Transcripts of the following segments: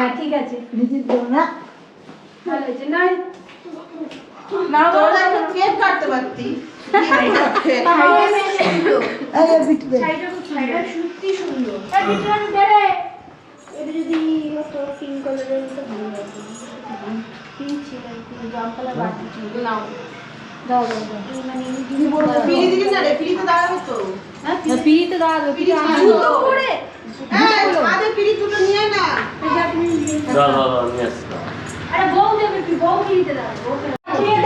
হ্যাঁ ঠিক আছে। নিজের দেবো না। ভালো হয়েছে না দাও। মানে দিবি না পিড়িতে দাঁড়াবে। হ্যাঁ ফিরি দুটো নিয়ে না। দাও দাও দাও নিয়ে আসছি আরে বউ দেবে তুই বউ পিড়িতে দাঁড়াবে বউ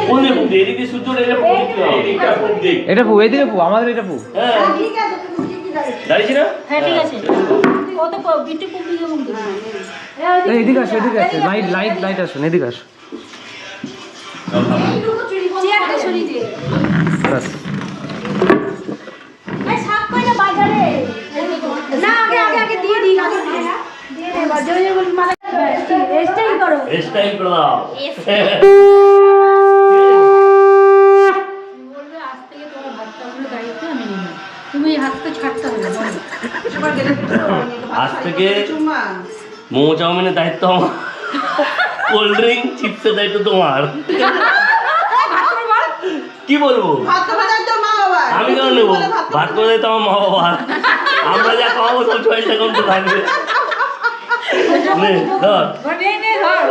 কোন দিকে ফুক এদিকে সূর্য এটা ফুক দিতে ফুক পু এদিকে পু আমাদের এটা পু। হ্যাঁ। ঠিক আছে তুমি ঠিকই দাঁড়িয়ে দাঁড়িয়েছি না? হ্যাঁ ঠিক আছে। ও তো বিটু পুবলি মুখ দেবে এদিকে আসো এদিকে আসো। লাইট লাইট লাইট আসুন এদিকে আসো। চেয়ারটা সরিয়ে দে। ব্যাস দে বলি মালা এস্টাই করো এস্টাইল করে দাও আজ থেকে দায়িত্ব মোমো চাউমিনের দায়িত্ব আমার কোল্ড ড্রিঙ্ক চিপসের দায়িত্ব তোমার কি বলব দায়িত্ব আমি কেন নেব ভাত করে দিতে আমার মা বাবা আমরা যা খাওয়াবো সব চয়েস অ্যাকাউন্টে থাকবে। নে ধর নে নে ধর।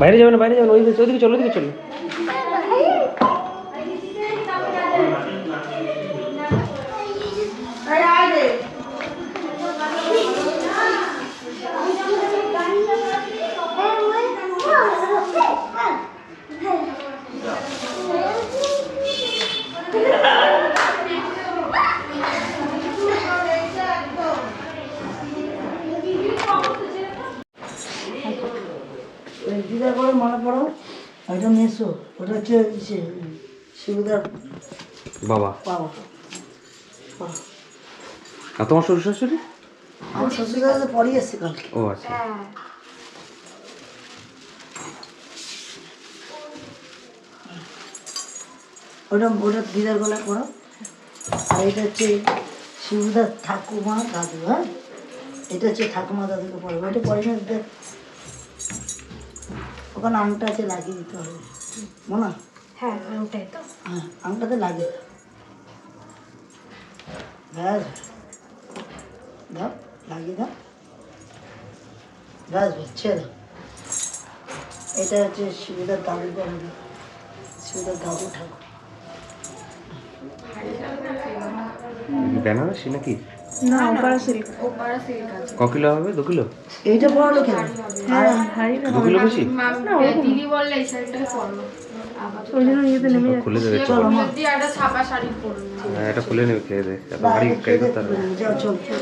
বাইরে যাবে না, বাইরে যাবে না ওইদিকে ওইদিকে চলো ওইদিকে চলো ওইটা মেসো ওটা হচ্ছে ইসে, শিবুদার বাবা। বাবা। আর তোমার শ্বশুর শাশুড়ি আমার শ্বশুরদার পরই এসছে কালকে। ও আচ্ছা। ওটা ওটা দিদার গলায় পড়ো আর এটা হচ্ছে শিবুদার ঠাকুমা দাদু হ্যাঁ? এটা হচ্ছে ঠাকুমা দাদুকে পড়বে ওটা পরে না ওখানে আংটা আছে লাগিয়ে দিতে হবে। মনে? হয়? হ্যাঁ ওটাই তো। হ্যাঁ আংটাতে লাগিয়ে দাও ব্যাস। দাও লাগিয়ে দাও। ব্যাস ব্যাস ছেড়ে দাও। এটা হচ্ছে শিবুদার দাদু পড়বে শিবুদার দাদু ঠাকুর। বেনারসি নাকি? না ওপারা সিল্ক। ওপারা সিল্ক আছে। ক কিলো হবে? দু কিলো? এইটা বড় লোক হ্যাঁ হাড়ি না 2 কিলো বেশি? দিদি বললে এই শাড়িটা পরলো ওই জন্য ইয়েতে নেমে খুলে দেবে চলো। যদি একটা ছাপা শাড়ি পরলো হ্যাঁ এটা খুলে নেবে খেয়ে দে। এত ভারী ক্যারি করতে পারবে না। যাও চল চল।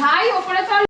ভাই ওপরে চল।